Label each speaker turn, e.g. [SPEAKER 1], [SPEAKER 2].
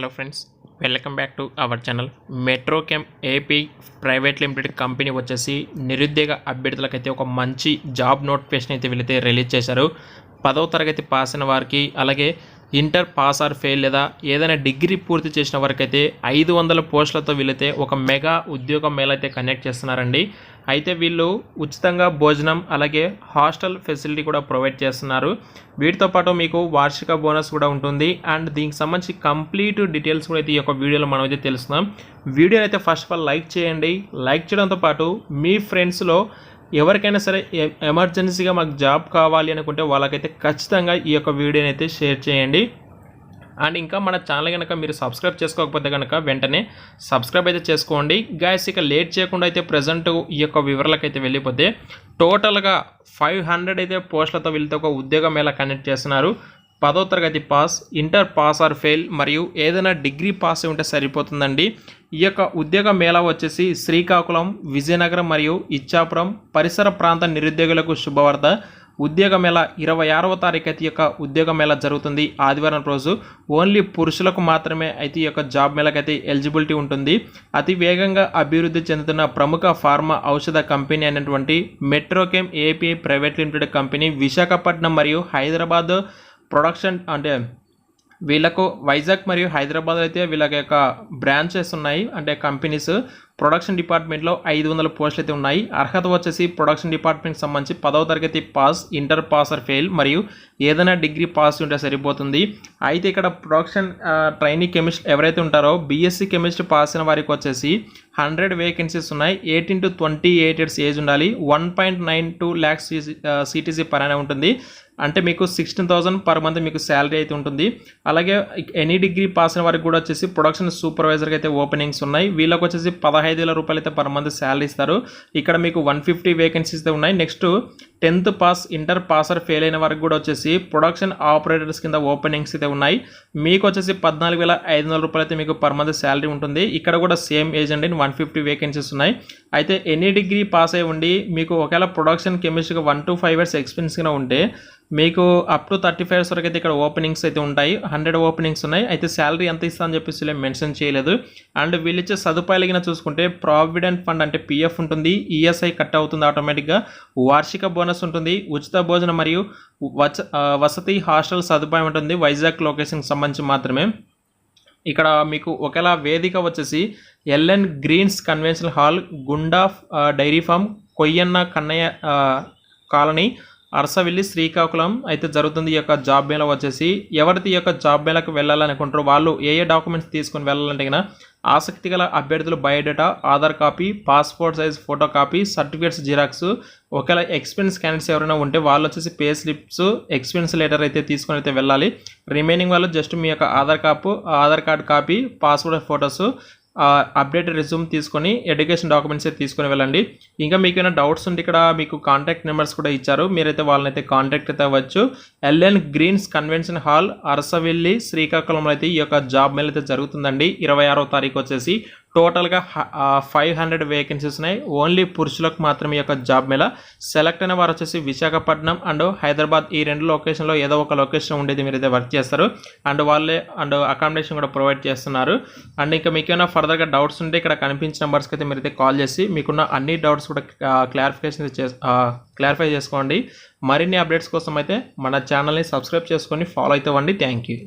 [SPEAKER 1] Hello friends welcome back to our channel. Metrochem AP private limited company వచ్చేసి నిరుద్యోగ అభ్యర్థులకైతే ఒక మంచి జాబ్ నోటిఫికేషన్ అయితే వీళ్ళైతే రిలీజ్ చేశారు. పదవ తరగతి పాస్ అయిన వారికి అలాగే ఇంటర్ పాస్ ఆర్ ఫెయిల్ లేదా ఏదైనా డిగ్రీ పూర్తి చేసిన వరకైతే ఐదు వందల పోస్టులతో వీళ్ళైతే ఒక మెగా ఉద్యోగ మేళ అయితే కనెక్ట్ చేస్తున్నారండి. అయితే వీళ్ళు ఉచితంగా భోజనం అలాగే హాస్టల్ ఫెసిలిటీ కూడా ప్రొవైడ్ చేస్తున్నారు. వీటితో పాటు మీకు వార్షిక బోనస్ కూడా ఉంటుంది. అండ్ దీనికి సంబంధించి కంప్లీట్ డీటెయిల్స్ కూడా అయితే ఈ యొక్క వీడియోలో మనం అయితే తెలుస్తున్నాం వీడియో అయితే ఫస్ట్ ఆఫ్ ఆల్ లైక్ చేయండి. లైక్ చేయడంతో పాటు మీ ఫ్రెండ్స్లో ఎవరికైనా సరే ఎమర్జెన్సీగా మాకు జాబ్ కావాలి అనుకుంటే వాళ్ళకైతే ఖచ్చితంగా ఈ యొక్క వీడియోని అయితే షేర్ చేయండి. అండ్ ఇంకా మన ఛానల్ కనుక మీరు సబ్స్క్రైబ్ చేసుకోకపోతే కనుక వెంటనే సబ్స్క్రైబ్ అయితే చేసుకోండి. గాయస్ ఇక లేట్ చేయకుండా అయితే ప్రజెంట్ ఈ యొక్క వివరాలకైతే అయితే వెళ్ళిపోతే టోటల్గా ఫైవ్ హండ్రెడ్ అయితే పోస్టులతో వీళ్ళతో ఒక ఉద్యోగం ఎలా కనెక్ట్ చేస్తున్నారు? పదో తరగతి pass inter pass or fail మరియు ఏదైనా డిగ్రీ పాస్ ఉంటే సరిపోతుందండి. ఈ యొక్క ఉద్యోగ మేళా వచ్చేసి శ్రీకాకుళం విజయనగరం మరియు ఇచ్చాపురం పరిసర ప్రాంత నిరుద్యోగులకు శుభవార్త. ఉద్యోగ మేళ ఇరవై ఆరవ తారీఖు అయితే యొక్క ఉద్యోగ మేళ జరుగుతుంది. ఆదివారం రోజు ఓన్లీ పురుషులకు మాత్రమే అయితే ఈ యొక్క జాబ్ మేళకైతే ఎలిజిబిలిటీ ఉంటుంది. అతి వేగంగా అభివృద్ధి చెందుతున్న ప్రముఖ ఫార్మా ఔషధ కంపెనీ అయినటువంటి Metrochem AP private limited company Visakhapatnam మరియు హైదరాబాద్ ప్రొడక్షన్ అంటే వీళ్ళకు వైజాగ్ మరియు హైదరాబాద్ అయితే వీళ్ళకి యొక్క బ్రాంచెస్ ఉన్నాయి అంటే కంపెనీస్. ప్రొడక్షన్ డిపార్ట్మెంట్లో ఐదు వందల పోస్టులు అయితే ఉన్నాయి. అర్హత వచ్చేసి ప్రొడక్షన్ డిపార్ట్మెంట్కి సంబంధించి పదవ తరగతి pass inter pass or fail మరియు ఏదైనా డిగ్రీ పాస్ ఉంటే సరిపోతుంది. అయితే ఇక్కడ ప్రొడక్షన్ ట్రైనింగ్ కెమిస్ట్ ఎవరైతే ఉంటారో బీఎస్సీ కెమిస్ట్రీ పాస్ అయిన వారికి వచ్చేసి హండ్రెడ్ వేకెన్సీస్ ఉన్నాయి. Eighteen to twenty eight years age ఉండాలి. One point nine two lakhs CTC per ఉంటుంది. అంటే మీకు సిక్స్టీన్ థౌసండ్ పర్ మంత్ మీకు శాలరీ అయితే ఉంటుంది. అలాగే ఎనీ డిగ్రీ పాస్ అయిన వారికి కూడా వచ్చేసి ప్రొడక్షన్ సూపర్వైజర్కి అయితే ఓపెనింగ్స్ ఉన్నాయి. వీళ్ళకి వచ్చేసి పదహైదు ఐదు వేల రూపాయలు అయితే పర్ మంత్ శాలరీ ఇస్తారు. ఇక్కడ మీకు వన్ ఫిఫ్టీ వేకెన్సీస్ ఉన్నాయి. Next tenth pass inter pass or fail అయిన వరకు కూడా వచ్చేసి ప్రొడక్షన్ ఆపరేటర్స్ కింద ఓపెనింగ్స్ అయితే ఉన్నాయి. మీకు వచ్చేసి పద్నాలుగు వేల ఐదు వందల రూపాయలు అయితే మీకు పర్ మంత్ శాలరీ ఉంటుంది. ఇక్కడ కూడా సేమ్ ఏజ్ అండి వన్ ఫిఫ్టీ వేకెన్సీస్ ఉన్నాయి. అయితే ఎనీ డిగ్రీ పాస్ అయి ఉండి మీకు ఒకవేళ ప్రొడక్షన్ కెమిస్ట్రీగా వన్ టు ఫైవ్ ఇయర్స్ ఎక్స్పీరియన్స్గా ఉంటే మీకు అప్ టు థర్టీ ఫైవ్ వరకు అయితే ఇక్కడ ఓపెనింగ్స్ అయితే ఉంటాయి. హండ్రెడ్ ఓపెనింగ్స్ ఉన్నాయి. అయితే శాలరీ ఎంత ఇస్తా అని చెప్పేసి మెన్షన్ చేయలేదు. అండ్ వీళ్ళిచ్చే సదుపాయాలు కింద చూసుకుంటే ప్రావిడెంట్ ఫండ్ అంటే పిఎఫ్ ఉంటుంది. ఈఎస్ఐ కట్ అవుతుంది ఆటోమేటిక్గా వార్షిక బోనస్ ఉంటుంది. ఉచిత భోజనం మరియు వసతి హాస్టల్ సదుపాయం ఉంటుంది. వైజాగ్ లొకేషన్కి సంబంధించి మాత్రమే. ఇక్కడ మీకు ఒకేలా వేదిక వచ్చేసి ఎల్ఎన్ గ్రీన్స్ కన్వెన్షన్ హాల్ గుండా dairy farm Koyyanna Kannayya colony Arasavilli Srikakulam అయితే జరుగుతుంది ఈ యొక్క జాబ్ మేళ వచ్చేసి. ఎవరైతే ఈ యొక్క జాబ్ మేళకు వెళ్ళాలనుకుంటారో వాళ్ళు ఏ ఏ డాక్యుమెంట్స్ తీసుకొని వెళ్ళాలంటే కనుక ఆసక్తి గల అభ్యర్థులు biodata Aadhaar copy passport size photo copy certificates Xerox ఒకవేళ ఎక్స్పీరియన్స్ క్యాండిడేట్స్ ఎవరైనా ఉంటే వాళ్ళు వచ్చేసి పే స్లిప్స్ ఎక్స్పీరియన్స్ లెటర్ అయితే తీసుకొని అయితే వెళ్ళాలి. రిమైనింగ్ వాళ్ళు జస్ట్ మీ యొక్క Aadhaar copy Aadhaar card copy passport photos update resume తీసుకొని ఎడ్యుకేషన్ డాక్యుమెంట్స్ అయితే తీసుకొని వెళ్ళండి. ఇంకా మీకు ఏమైనా డౌట్స్ ఉంటే ఇక్కడ మీకు కాంటాక్ట్ నెంబర్స్ కూడా ఇచ్చారు. మీరైతే వాళ్ళని అయితే కాంటాక్ట్ అయితే అవ్వచ్చు. LN Greens Convention Hall Arasavelli శ్రీకాకుళంలో అయితే ఈ యొక్క జాబ్ మేల్ అయితే జరుగుతుందండి. ఇరవై ఆరో తారీఖు వచ్చేసి టోటల్గా ఫైవ్ హండ్రెడ్ వేకెన్సీస్ ఉన్నాయి. ఓన్లీ పురుషులకు మాత్రమే ఈ యొక్క జాబ్ మేళ. సెలెక్ట్ అయిన వారు వచ్చేసి విశాఖపట్నం అండ్ హైదరాబాద్ ఈ రెండు లొకేషన్లో ఏదో ఒక లొకేషన్ ఉండేది మీరు అయితే వర్క్ చేస్తారు. అండ్ వాళ్ళే అండ్ అకామిడేషన్ కూడా ప్రొవైడ్ చేస్తున్నారు. అండ్ ఇంకా మీకు ఏమైనా ఫర్దర్గా డౌట్స్ ఉంటే ఇక్కడ కనిపించిన నెంబర్స్కి అయితే మీరైతే కాల్ చేసి మీకున్న అన్ని డౌట్స్ కూడా క్లారిఫికేషన్ చే క్లారిఫై చేసుకోండి. మరిన్ని అప్డేట్స్ కోసం అయితే మన ఛానల్ని సబ్స్క్రైబ్ చేసుకొని ఫాలో అవుతామండి థ్యాంక్ యూ